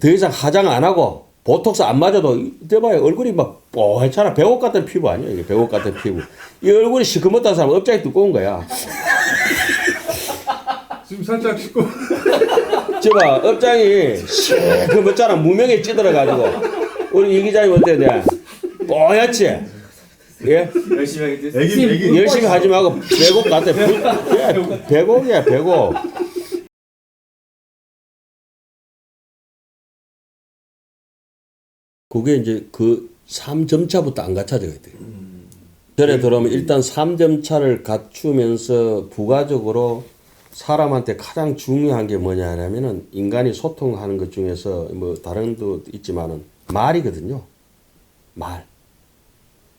더 이상 화장 안 하고 보톡스 안 맞아도 이때 봐요 얼굴이 막 뽀얗잖아. 배옥 같은 피부 아니야 이게 배옥 같은 피부. 이 얼굴이 시커멓다는 사람 업장이 두꺼운 거야. 지금 살짝 씻고 저봐 업장이 시커멓잖아. 무명에 찌들어가지고. 우리 이 기자님 어때 내 뽀얗지? 예? 열심히 하겠습니다. 애기 애기. 열심히 하지 말고 배곡 같아. 배- 예, 배곡이야 배곡 그게 이제 그 3점차부터 안 갖춰져야 돼요. 전에 들어오면 일단 3점차를 갖추면서 부가적으로 사람한테 가장 중요한 게 뭐냐 하면은 인간이 소통하는 것 중에서 뭐 다른 것도 있지만은 말이거든요. 말.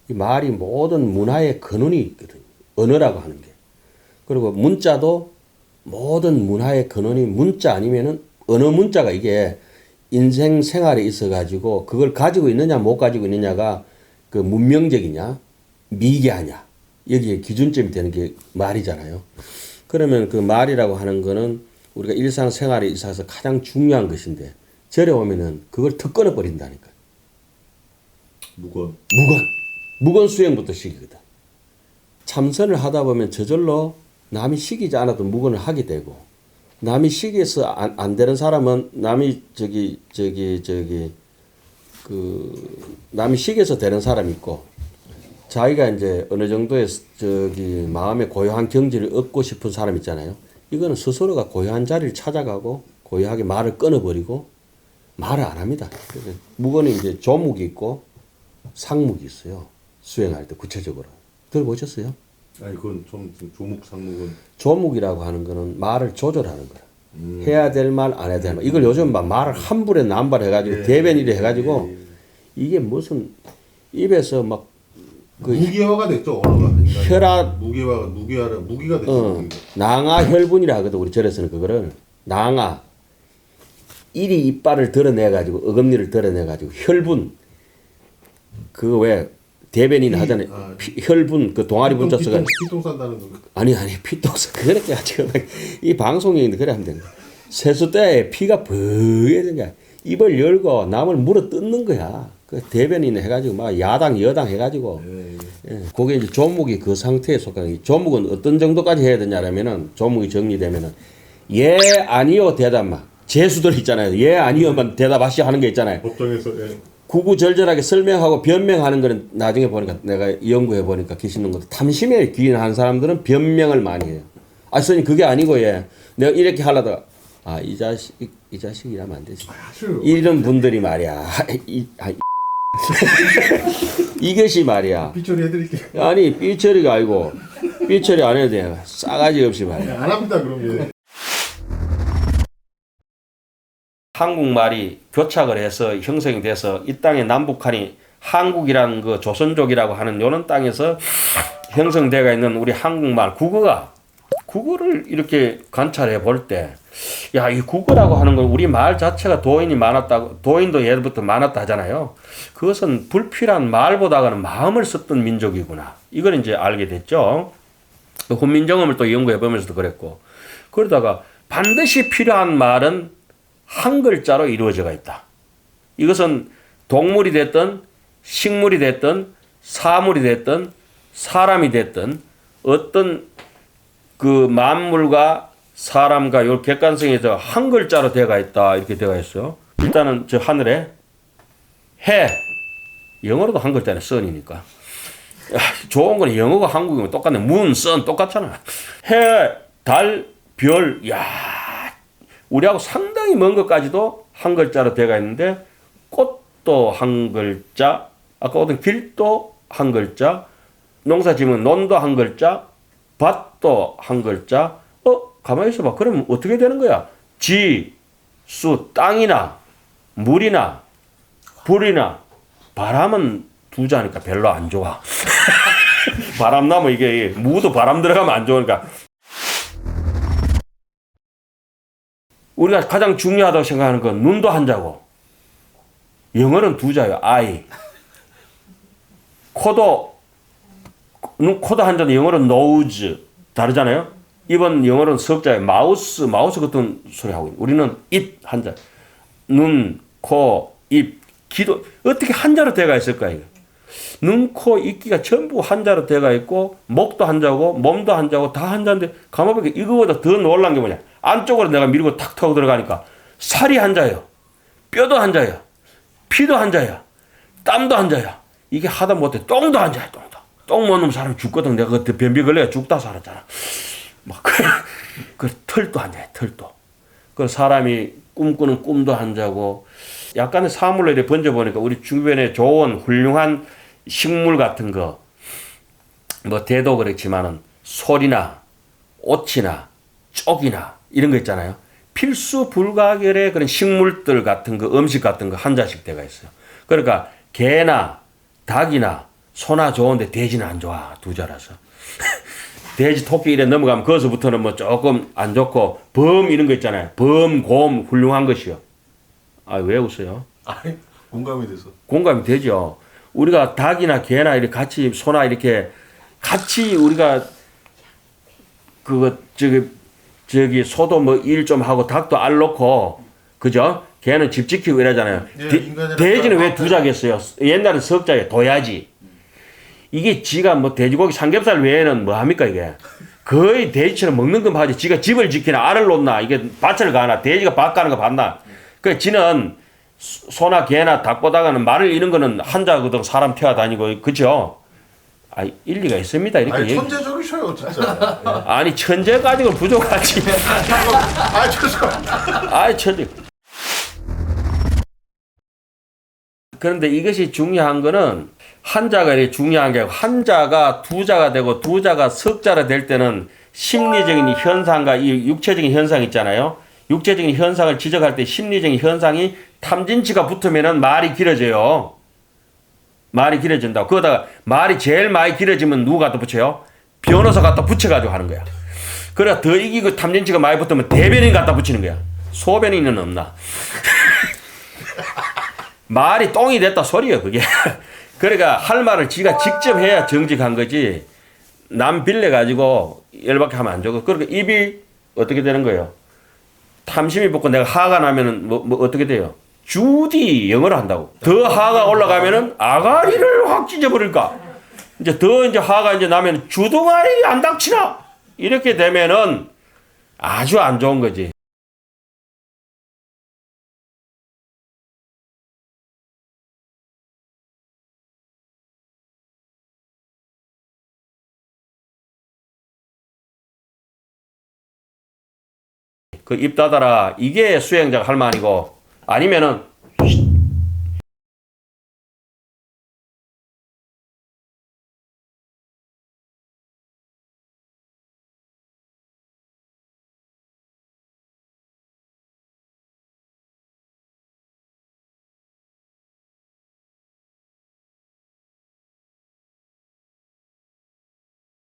이 말이 모든 문화의 근원이 있거든요. 언어라고 하는 게. 그리고 문자도 모든 문화의 근원이 문자 아니면은 언어 문자가 이게 인생 생활에 있어 가지고 그걸 가지고 있느냐 못 가지고 있느냐가 그 문명적이냐 미개하냐 여기에 기준점이 되는 게 말이잖아요. 그러면 그 말이라고 하는 거는 우리가 일상 생활에 있어서 가장 중요한 것인데 절에 오면은 그걸 턱 끊어 버린다니까. 무건 무건 무건 수행부터 시키거든. 참선을 하다 보면 저절로 남이 시키지 않아도 무건을 하게 되고 남이 시키서 안, 안 되는 사람은 남이 저기 저기 저기 그 남이 시켜서 되는 사람이 있고 자기가 이제 어느 정도의 저기 마음의 고요한 경지를 얻고 싶은 사람 있잖아요. 이거는 스스로가 고요한 자리를 찾아가고 고요하게 말을 끊어버리고 말을 안 합니다. 무건은 이제 조목이 있고 상목이 있어요. 수행할 때 구체적으로. 들어보셨어요? 아니 그건 좀, 좀 조목 상목은 조목이라고 하는 거는 말을 조절하는 거라. 해야 될 말, 안 해야 될 말. 이걸 요즘 막 말을 한 불에 남발 해 가지고 대변이래 해 가지고 이게 무슨 입에서 막 그 무기화가 됐죠 언어가 인간이. 혈압- 무기화가 무기화라 무기가 됐죠 어, 낭아 혈분이라 하거든 우리 절에서는 그거를. 낭아. 이리 이빨을 드러내 가지고 어금니를 드러내 가지고 혈분. 그왜 대변인 하잖아요. 아, 피- 혈분 그 동아리 분자 써가 피똥, 피똥 싼다는 거. 아니 아니 피똥서 그렇게 가지고 이 방송에 있는데 그래 하면 된다 세수 때 피가 버해진 거야. 입을 열고 남을 물어 뜯는 거야. 그 대변인 해가지고 막 야당 여당 해가지고. 예, 예. 예, 그게 이제 조목이 그 상태에 속하는 게 조목은 어떤 정도까지 해야 되냐면은 조목이 정리되면은 예 아니요 대답만. 재수들 있잖아요. 예 아니요만 대답하시 하는 게 있잖아요. 법정에서 예. 구구절절하게 설명하고 변명하는 거는 나중에 보니까 내가 연구해 보니까 계시는 것도 탐심에 귀인한 사람들은 변명을 많이 해요. 아, 선생님 그게 아니고 예. 내가 이렇게 하려다가 아, 이 자식 이 자식 이러면 안 되지. 아주 이런 분들이 말이야. 이, 아, 이- 이것이 말이야. 삐처리 해드릴게요 아니 삐처리가 아니고 삐처리 안 해도 돼. 싸가지 없이 말이야. 안 합니다 그럼 예. 한국말이 교착을 해서 형성이 돼서 이 땅의 남북한이 한국이라는 그 조선족이라고 하는 요런 땅에서 형성되어 있는 우리 한국말 국어가 국어를 이렇게 관찰해 볼 때, 야, 이 국어라고 하는 건 우리 말 자체가 도인이 많았다고, 도인도 예부터 많았다 하잖아요. 그것은 불필요한 말보다는 마음을 썼던 민족이구나. 이걸 이제 알게 됐죠. 그 훈민정음을 또 연구해 보면서도 그랬고. 그러다가 반드시 필요한 말은 한 글자로 이루어져가 있다. 이것은 동물이 됐든 식물이 됐든 사물이 됐든 사람이 됐든 어떤 그 만물과 사람과 요 객관성에서 한 글자로 되어가 있다. 이렇게 되어가 있어요. 일단은 저 하늘에 해. 영어로도 한 글자네 선이니까. 야, 좋은 거는 영어가 한국이면 똑같네. 문, 선 똑같잖아. 해, 달, 별, 야 우리하고 상당히 먼 것까지도 한 글자로 되어가 있는데 꽃도 한 글자, 아까 어떤 길도 한 글자, 농사 지으면 논도 한 글자, 밭도 한 글자. 어, 가만히 있어봐. 그러면 어떻게 되는 거야? 지, 수, 땅이나 물이나 불이나 바람은 두 자니까 별로 안 좋아. 바람 나면 이게 무도 바람 들어가면 안 좋으니까 우리가 가장 중요하다고 생각하는 건 눈도 한 자고 영어는 두 자예요. I. 코도 눈 코도 한 자는 영어로 nose 다르잖아요. 이번 영어로는 석자예요. 마우스 마우스 같은 소리 하고 있는. 우리는 it 한 자. 눈, 코, 입, 기도 어떻게 한자로 돼가 있을까 이거? 눈, 코, 입기가 전부 한자로 돼가 있고 목도 한자고 몸도 한자고 다 한자인데 가만보니까 이거보다 더 놀란 게 뭐냐? 안쪽으로 내가 밀고 탁 타고 들어가니까 살이 한자예요. 뼈도 한자예요. 피도 한자야. 땀도 한자야. 이게 하다 못해 똥도 한자야. 똥도. 똥 먹는 사람 죽거든. 내가 그때 변비 걸려 죽다 살았잖아. 막 그, 그 털도 한자야. 털도. 그 사람이 꿈꾸는 꿈도 한자고 약간의 사물로 이렇게 번져 보니까 우리 주변에 좋은 훌륭한 식물 같은 거 뭐 대도 그렇지만은 솔이나 옷이나 쪽이나 이런 거 있잖아요. 필수 불가결의 그런 식물들 같은 거 음식 같은 거 한자씩 때가 있어요. 그러니까 개나 닭이나 소나 좋은데 돼지는 안 좋아 두 자라서. 돼지 토끼 이래 넘어가면 거기서부터는 뭐 조금 안 좋고 범 이런 거 있잖아요. 범, 곰 훌륭한 것이요. 아 왜 웃어요? 아니 공감이 돼서. 공감이 되죠. 우리가 닭이나 개나 이렇게 같이 소나 이렇게 같이 우리가 그거 저기 저기 소도 뭐 일 좀 하고 닭도 알 놓고 그죠? 개는 집 지키고 이러잖아요. 예, 돼- 인간이랑 돼지는 왜 똑같아요. 두 자겠어요? 옛날에 석자에 둬야지. 이게 지가 뭐 돼지고기 삼겹살 외에는 뭐 합니까 이게? 거의 돼지처럼 먹는 것만 하지. 지가 집을 지키나 알을 놓나 이게 밭을 가나 돼지가 밭 가는 거 봤나? 그 지는 소- 소나 개나 닭보다가는 말을 잃는 거는 한자거든 사람 태워 다니고 그죠? 아 일리가 있습니다 이렇게 아니 얘기. 천재적이셔요 진짜. 예. 아니 천재 가지고 부족하지. 아 죄송합니다. 아이 천재. 그런데 이것이 중요한 거는 한자가 이렇게 중요한 게 아니고 한자가 두자가 되고 두자가 석자가 될 때는 심리적인 현상과 이 육체적인 현상 있잖아요. 육체적인 현상을 지적할 때 심리적인 현상이 탐진치가 붙으면은 말이 길어져요. 말이 길어진다. 그거다가 말이 제일 많이 길어지면 누구 갖다 붙여요? 변호사 갖다 붙여가지고 하는 거야. 그래 더 이기고 탐진치가 많이 붙으면 대변인 갖다 붙이는 거야. 소변인은 없나? 말이 똥이 됐다 소리야 그게. 그러니까 할 말을 지가 직접 해야 정직한 거지. 남 빌려 가지고 열받게 하면 안 되고. 그러니까 입이 어떻게 되는 거예요? 탐심이 붙고 내가 화가 나면은 뭐, 뭐 어떻게 돼요? 주디 영어를 한다고. 더 화가 올라가면은 아가리를 확 찢어버릴까. 이제 더 이제 화가 이제 나면 주둥아리 안 닥치나 이렇게 되면은 아주 안 좋은 거지. 그 입 닫아라 이게 수행자가 할 말이고 아니면은